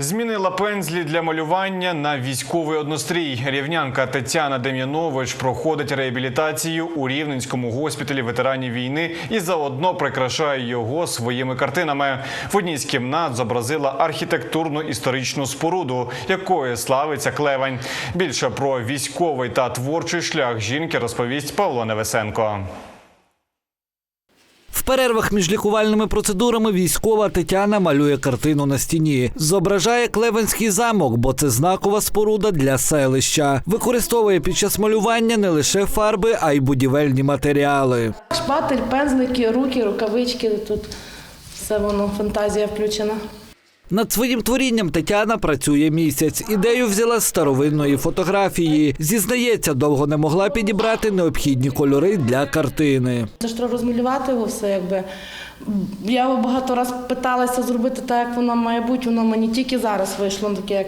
Змінила пензлі для малювання на військовий однострій. Рівнянка Тетяна Дем'янович проходить реабілітацію у Рівненському госпіталі ветеранів війни і заодно прикрашає його своїми картинами. В одній з кімнат зобразила архітектурну історичну споруду, якою славиться клевень. Більше про військовий та творчий шлях жінки розповість Павло Невесенко. Перервах між лікувальними процедурами військова Тетяна малює картину на стіні. Зображає Клевенський замок, бо це знакова споруда для селища. Використовує під час малювання не лише фарби, а й будівельні матеріали. Шпатель, пензлики, руки, рукавички. Тут все воно, фантазія включена. Над своїм творінням Тетяна працює місяць. Ідею взяла з старовинної фотографії. Зізнається, довго не могла підібрати необхідні кольори для картини. Це ж треба розмалювати його все, якби. Я багато разів питалася зробити так, як воно має бути, воно мені тільки зараз вийшло таке, як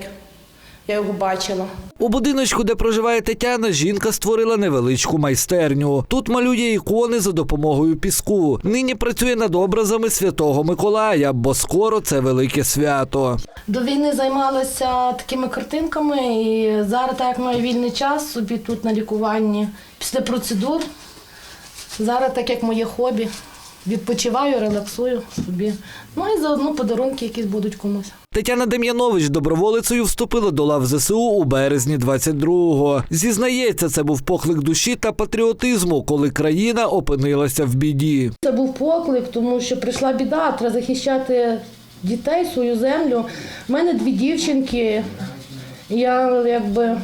я його бачила. У будиночку, де проживає Тетяна, жінка створила невеличку майстерню. Тут малює ікони за допомогою піску. Нині працює над образами святого Миколая, бо скоро це велике свято. До війни займалася такими картинками, і зараз, так як маю вільний час собі тут на лікуванні після процедур. Зараз, так як моє хобі, відпочиваю, релаксую собі. Ну і заодно подарунки якісь будуть комусь. Тетяна Дем'янович доброволицею вступила до лав ЗСУ у березні 22-го. Зізнається, це був поклик душі та патріотизму, коли країна опинилася в біді. Це був поклик, тому що прийшла біда, треба захищати дітей, свою землю. У мене дві дівчинки. Я якби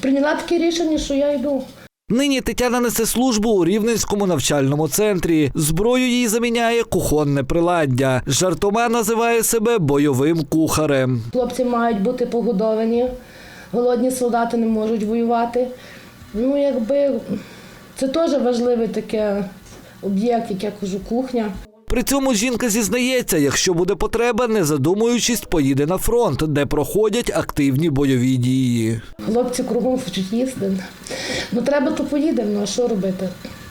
прийняла таке рішення, що я йду. Нині Тетяна несе службу у Рівненському навчальному центрі. Зброю їй заміняє кухонне приладдя. Жартома називає себе бойовим кухарем. Хлопці мають бути погодовані, голодні солдати не можуть воювати. Ну, якби це теж важливий таке об'єкт, як я кажу, кухня. При цьому жінка зізнається, якщо буде потреба, не задумуючись, поїде на фронт, де проходять активні бойові дії. Хлопці кругом хочуть їсти. Ну треба, то поїдемо, ну а що робити?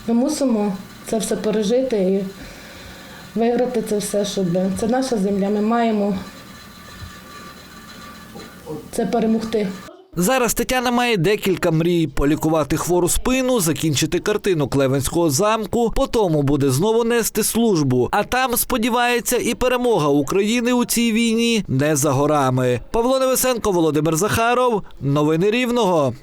Ми мусимо це все пережити і виграти це все, щоб це наша земля. Ми маємо це перемогти. Зараз Тетяна має декілька мрій: полікувати хвору спину, закінчити картину Клевенського замку. Потім буде знову нести службу. А там сподівається, і перемога України у цій війні не за горами. Павло Невесенко, Володимир Захаров. Новини Рівного.